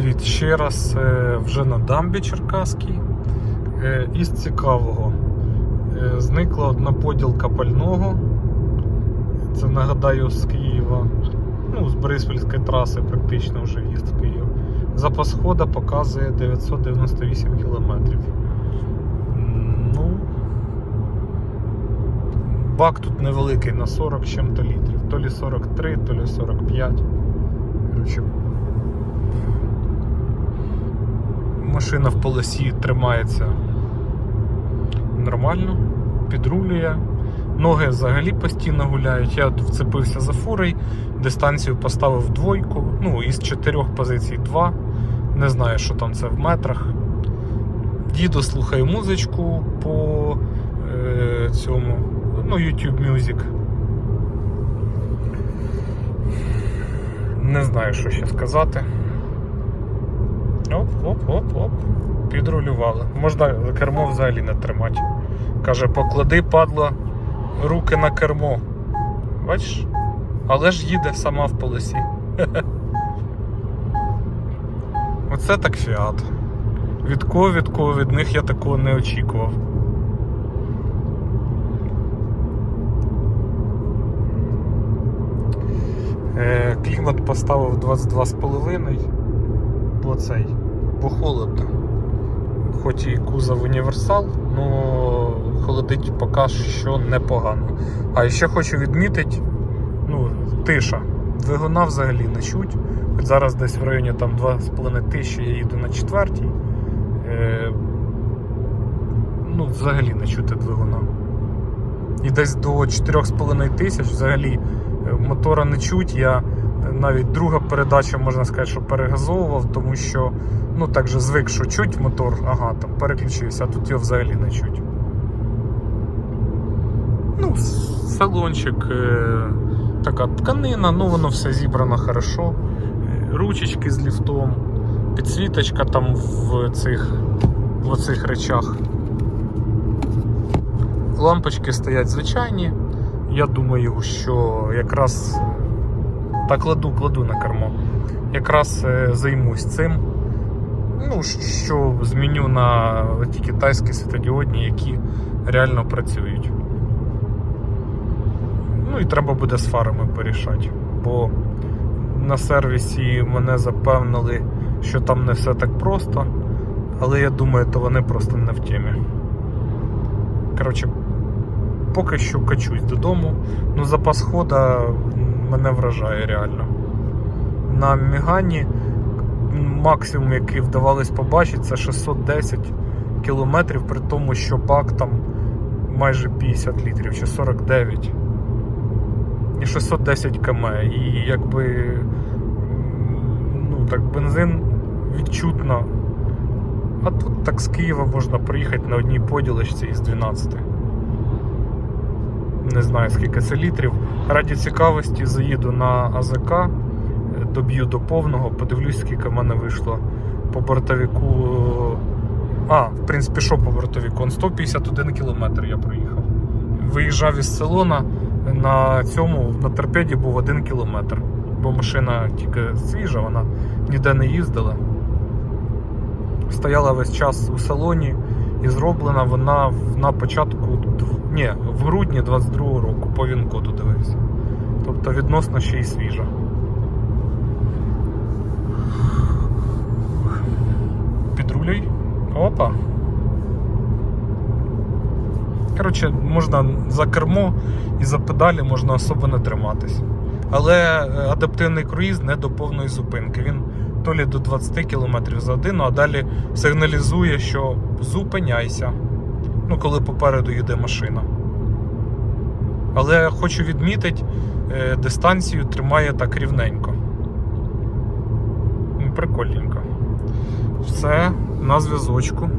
Привіт ще раз. Е, Вже на дамбі Черкаській. Е, Із цікавого. Е, Зникла одна поділка пального. Це нагадаю з Києва. Ну, з Бориспільської траси практично вже в'їзд в Київ. Запас хода показує 998 кілометрів. Ну, бак тут невеликий на 40 з чим-то літрів. То лі 43, то лі 45. Коротше, машина в полосі тримається нормально, підрулює. Ноги взагалі постійно гуляють. Я вцепився за фурой, дистанцію поставив двойку. Ну, із чотирьох позицій два. Не знаю, що там це в метрах. Їду, слухаю музичку по е, цьому. Ну, YouTube Music. Не знаю, що ще сказати. Оп-оп-оп-оп. Підрулювали. Можна кермо взагалі не тримати. Каже, поклади, падло, руки на кермо. Бачиш? Але ж їде сама в полосі. Оце так фіат. Від кого, від кого від них я такого не очікував. Е, Клімат поставив 22,5, бо цей, бо холодно. Хоч і кузов універсал, але холодить поки що непогано. А ще хочу відмітити, ну, тиша. Двигуна взагалі не чуть. Хоч зараз десь в районі там 2,5 тисячі я їду на четвертій. Е, ну, взагалі не чути двигуна. І десь до 4,5 тисяч взагалі е, мотора не чуть. Я навіть друга передача, можна сказати, що перегазовував, тому що ну так же звик, що чуть мотор, ага, там переключився, а тут його взагалі не чуть. Ну, салончик, е, така тканина, ну воно все зібрано хорошо. Е, Ручечки з ліфтом, підсвіточка там в цих, в оцих речах. Лампочки стоять звичайні. Я думаю, що якраз та кладу, кладу на кермо. Якраз е, займусь цим. Ну, що зміню на ті китайські світодіодні, які реально працюють. Ну і треба буде з фарами порішати. Бо на сервісі мене запевнили, що там не все так просто. Але я думаю, то вони просто не в темі. Коротше, поки що качусь додому. Ну, запас хода мене вражає реально. На Мігані максимум, який вдавалось побачити, це 610 кілометрів, при тому, що бак там майже 50 літрів чи 49. І 610 км. І якби ну, так, бензин відчутно. А тут так з Києва можна проїхати на одній поділочці із 12. Не знаю скільки це літрів. Раді цікавості заїду на АЗК, е, доб'ю до повного, подивлюсь, скільки в мене вийшло по бортовику. А, в принципі, що по бортовику? Он 151 кілометр я проїхав. Виїжджав із Селона на цьому на торпеді був 1 кілометр, бо машина тільки свіжа, вона ніде не їздила. Стояла весь час у салоні і зроблена вона на початку ні, в грудні 22-го року по Вінкоду дивився. Тобто відносно ще й свіжа. Підрулюй. Опа. Коротше, можна за кермо і за педалі можна особо не триматись. Але е, адаптивний круїз не до повної зупинки. Він то лі до 20 км за годину, а далі сигналізує, що зупиняйся. Ну, коли попереду йде машина. Але хочу відмітити, е, дистанцію тримає так рівненько. Ну, Прикольненько. Все, на зв'язочку.